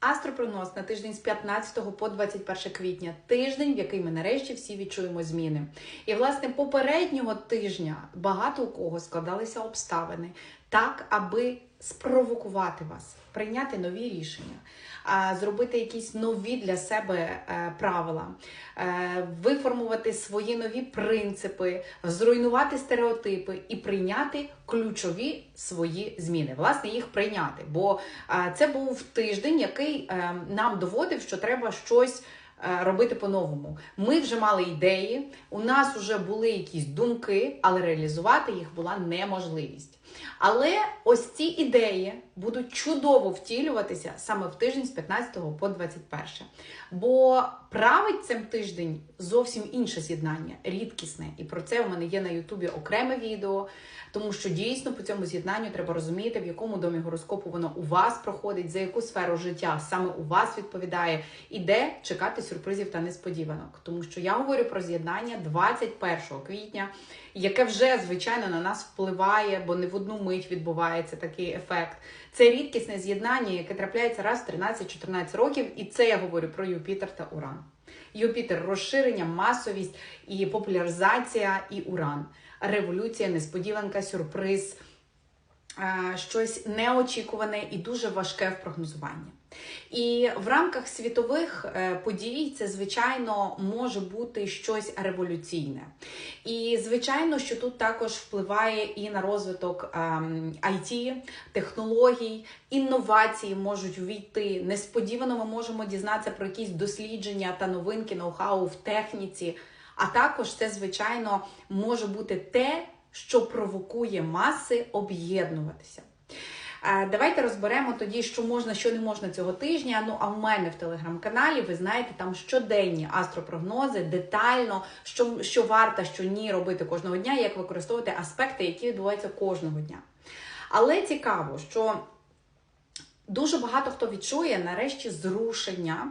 Астропрогноз на тиждень з 15 по 21 квітня, тиждень, в який ми нарешті всі відчуємо зміни. І власне попереднього тижня багато у кого складалися обставини так, аби спровокувати вас, прийняти нові рішення, зробити якісь нові для себе е, правила, е, виформувати свої нові принципи, зруйнувати стереотипи і прийняти ключові свої зміни. Власне, їх прийняти. Бо е, це був тиждень, який нам доводив, що треба щось. Робити по-новому. Ми вже мали ідеї, у нас вже були якісь думки, але реалізувати їх була неможливість. Але ось ці ідеї будуть чудово втілюватися саме в тиждень з 15 по 21. Бо править цим тиждень зовсім інше з'єднання, рідкісне. І про це у мене є на Ютубі окреме відео, тому що дійсно по цьому з'єднанню треба розуміти, в якому домі гороскопу воно у вас проходить, за яку сферу життя саме у вас відповідає, і де чекати сюрпризів та несподіванок. Тому що я говорю про з'єднання 21 квітня, яке вже звичайно на нас впливає, бо не в одну мить відбувається такий ефект. Це рідкісне з'єднання, яке трапляється раз в 13-14 років, і це я говорю про Юпітер та Уран. Юпітер розширення, масовість і популяризація, і Уран. Революція, несподіванка, сюрприз, щось неочікуване і дуже важке в прогнозуванні. І в рамках світових е, подій це, звичайно, може бути щось революційне. І, звичайно, що тут також впливає і на розвиток ем, IT, технологій, інновації можуть ввійти. Несподівано ми можемо дізнатися про якісь дослідження та новинки, ноу-хау в техніці. А також це, звичайно, може бути те, що провокує маси об'єднуватися. Е, Давайте розберемо тоді, що можна, що не можна цього тижня. Ну а в мене в телеграм-каналі ви знаєте там щоденні астропрогнози, детально, що, що варто, що ні робити кожного дня, як використовувати аспекти, які відбуваються кожного дня. Але цікаво, що дуже багато хто відчує нарешті зрушення.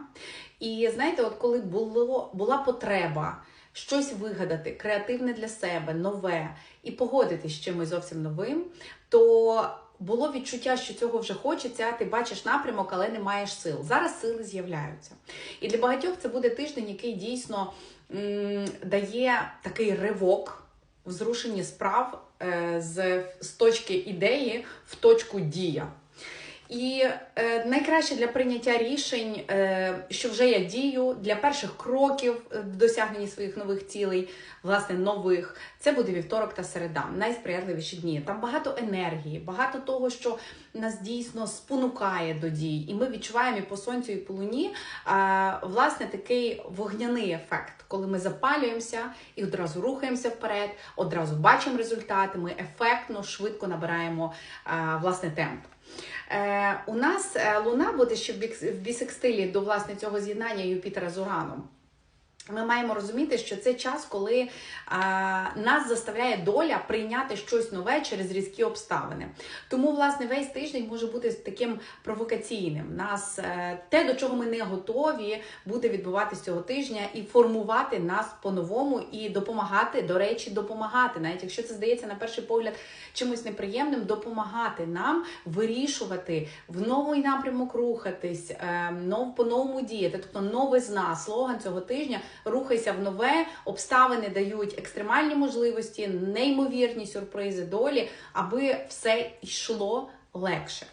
І знаєте, от коли було, була потреба щось вигадати, креативне для себе, нове, і погодитись з чимось зовсім новим, то було відчуття, що цього вже хочеться, ти бачиш напрямок, але не маєш сил. Зараз сили з'являються. І для багатьох це буде тиждень, який дійсно м, дає такий ривок в зрушенні справ е, з, з точки ідеї в точку дія. І е, найкраще для прийняття рішень, е, що вже я дію для перших кроків в досягненні своїх нових цілей, власне, нових, це буде вівторок та середа, найсприятливіші дні. Там багато енергії, багато того, що нас дійсно спонукає до дій, і ми відчуваємо і по сонцю, і по луні, а, власне, такий вогняний ефект, коли ми запалюємося і одразу рухаємося вперед, одразу бачимо результати, ми ефектно, швидко набираємо а, власне темп. Е, у нас е, Луна буде ще в бісекстилі до власне цього з'єднання Юпітера з Ураном. Ми маємо розуміти, що це час, коли а, нас заставляє доля прийняти щось нове через різкі обставини. Тому, власне, весь тиждень може бути таким провокаційним. Нас е, те, до чого ми не готові, буде відбуватися цього тижня і формувати нас по-новому і допомагати, до речі, допомагати, навіть якщо це здається на перший погляд чимось неприємним, допомагати нам вирішувати в новий напрямок рухатись, е, нов по новому діяти. Тобто новизна, слоган цього тижня рухайся в нове. Обставини дають екстремальні можливості, неймовірні сюрпризи долі, аби все йшло легше.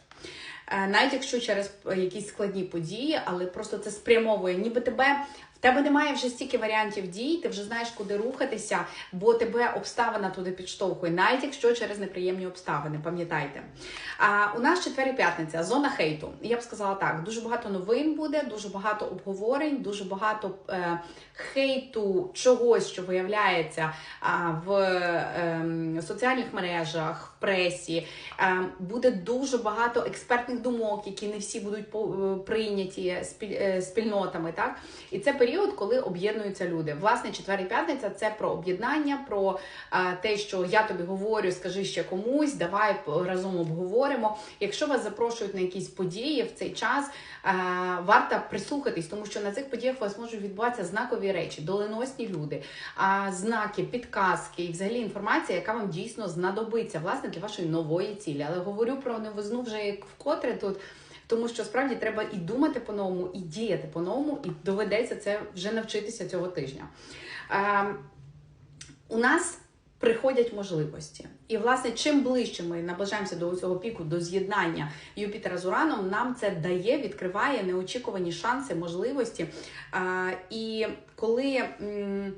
Е, Навіть якщо через якісь складні події, але просто це спрямовує, ніби тебе. Тебе немає вже стільки варіантів дій, ти вже знаєш, куди рухатися, бо тебе обставина туди підштовхує, навіть якщо через неприємні обставини, пам'ятайте. А у нас четвер і п'ятниця, зона хейту. Я б сказала так: дуже багато новин буде, дуже багато обговорень, дуже багато е, хейту чогось, що виявляється а, в е, соціальних мережах, пресі. Е, буде дуже багато експертних думок, які не всі будуть е, прийняті е, спільнотами. Так? І це період, коли об'єднуються люди. Власне, четвер і п'ятниця це про об'єднання, про те, що я тобі говорю, скажи ще комусь, давай разом обговоримо. Якщо вас запрошують на якісь події в цей час, варто прислухатись, тому що на цих подіях у вас можуть відбуватися знакові речі, доленосні люди, знаки, підказки і взагалі інформація, яка вам дійсно знадобиться власне для вашої нової цілі. Але говорю про новизну вже як вкотре тут. Тому що справді треба і думати по-новому, і діяти по-новому, і доведеться це вже навчитися цього тижня. Е, у нас приходять можливості. І, власне, чим ближче ми наближаємося до цього піку, до з'єднання Юпітера з Ураном, нам це дає, відкриває неочікувані шанси, можливості. А, і коли. м,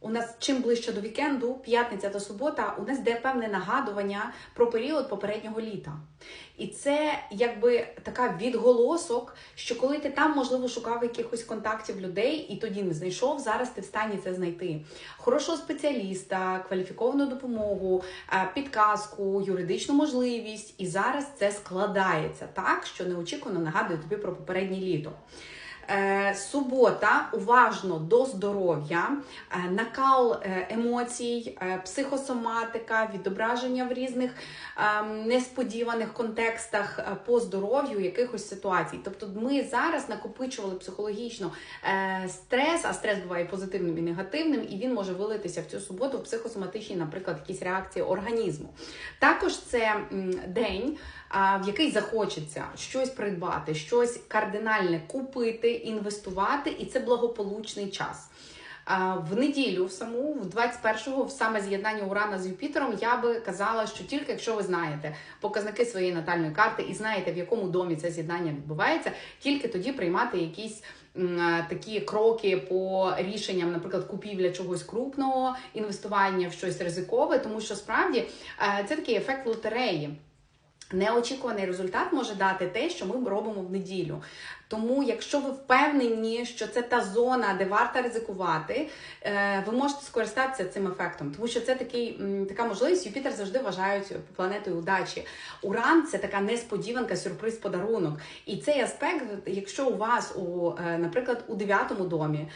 у нас чим ближче до вікенду, п'ятниця та субота, у нас йде певне нагадування про період попереднього літа. І це якби така відголосок, що коли ти там, можливо, шукав якихось контактів людей і тоді не знайшов, зараз ти в стані це знайти. Хорошого спеціаліста, кваліфіковану допомогу, е, підказку, юридичну можливість. І зараз це складається так, що неочікувано нагадує тобі про попереднє літо. Е, Субота уважно до здоров'я, е, накал е, емоцій, психосоматика, відображення в різних е, несподіваних контекстах по здоров'ю якихось ситуацій. Тобто, ми зараз накопичували психологічно стрес, а стрес буває позитивним і негативним, і він може вилитися в цю суботу в психосоматичні, наприклад, якісь реакції організму. Також це день в який захочеться щось придбати, щось кардинальне купити, інвестувати, і це благополучний час. В неділю, в саму, в 21-го, в саме з'єднання Урана з Юпітером, я би казала, що тільки якщо ви знаєте показники своєї натальної карти і знаєте, в якому домі це з'єднання відбувається, тільки тоді приймати якісь такі кроки по рішенням, наприклад, купівля чогось крупного, інвестування в щось ризикове, тому що справді е, це такий ефект лотереї. Неочікуваний результат може дати те, що ми робимо в неділю. Тому, якщо ви впевнені, що це та зона, де варто ризикувати, е, ви можете скористатися цим ефектом, тому що це такий така можливість. Юпітер завжди вважають планетою удачі. Уран це така несподіванка, сюрприз, подарунок. І цей аспект, якщо у вас у, е, наприклад, у дев'ятому домі, е,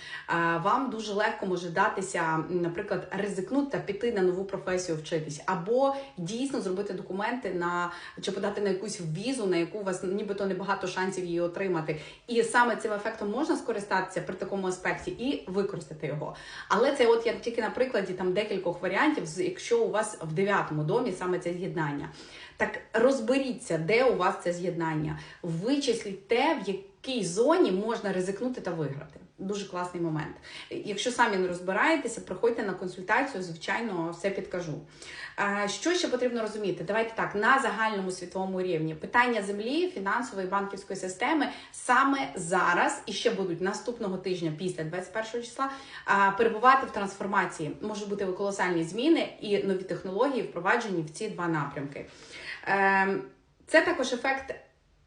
вам дуже легко може датися, наприклад, ризикнути та піти на нову професію вчитись, або дійсно зробити документи на чи подати на якусь візу, на яку у вас нібито небагато шансів її отримати. І саме цим ефектом можна скористатися при такому аспекті і використати його. Але це от я тільки на прикладі там декількох варіантів, якщо у вас в дев'ятому домі саме це з'єднання. Так розберіться, де у вас це з'єднання. Вичисліть те, в якій зоні можна ризикнути та виграти. Дуже класний момент. Якщо самі не розбираєтеся, приходьте на консультацію, звичайно, все підкажу. Що ще потрібно розуміти? Давайте так, на загальному світовому рівні питання землі, фінансової банківської системи саме зараз і ще будуть наступного тижня після 21 числа перебувати в трансформації. Можуть бути колосальні зміни і нові технології впроваджені в ці два напрямки. Е, Це також ефект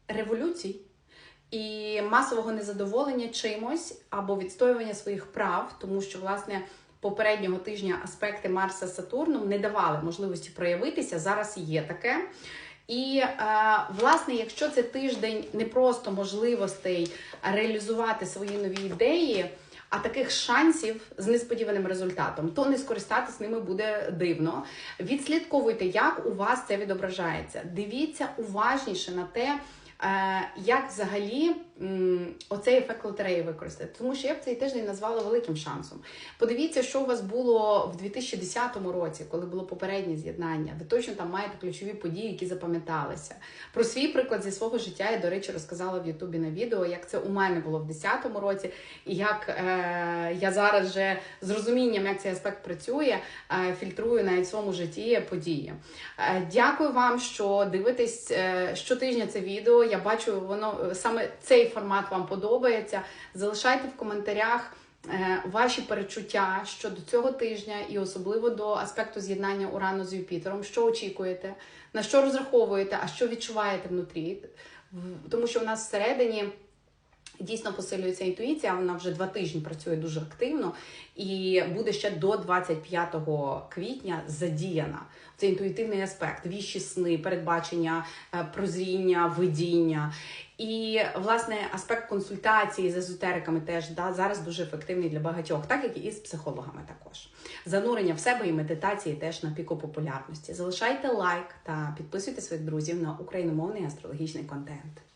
революцій і масового незадоволення чимось або відстоювання своїх прав, тому що власне. Попереднього тижня аспекти Марса з Сатурном не давали можливості проявитися. Зараз є таке. І е, власне, якщо це тиждень не просто можливостей реалізувати свої нові ідеї, а таких шансів з несподіваним результатом, то не скористатись ними буде дивно. Відслідковуйте, як у вас це відображається. Дивіться уважніше на те. Е, Як взагалі оцей ефект лотереї використати? Тому що я б цей тиждень назвала великим шансом. Подивіться, що у вас було в 2010 році, коли було попереднє з'єднання. Ви точно там маєте ключові події, які запам'яталися. Про свій приклад зі свого життя я, до речі, розказала в Ютубі на відео, як це у мене було в 2010 році, і як е, я зараз вже з розумінням, як цей аспект працює, е, фільтрую в своєму житті події. Е, дякую вам, що дивитесь е, щотижня це відео. Я бачу, воно е, саме цей формат вам подобається. Залишайте в коментарях. е, Ваші перечуття щодо цього тижня і особливо до аспекту з'єднання Урану з Юпітером, що очікуєте, на що розраховуєте, а що відчуваєте внутрі. Тому що у нас всередині дійсно посилюється інтуїція, вона вже два тижні працює дуже активно і буде ще до 25 квітня задіяна. Це інтуїтивний аспект, віщі сни, передбачення, е, прозріння, видіння. І власне аспект консультації з езотериками теж да, зараз дуже ефективний для багатьох, так як і з психологами також. Занурення в себе і медитації теж на піку популярності. Залишайте лайк та підписуйте своїх друзів на україномовний астрологічний контент.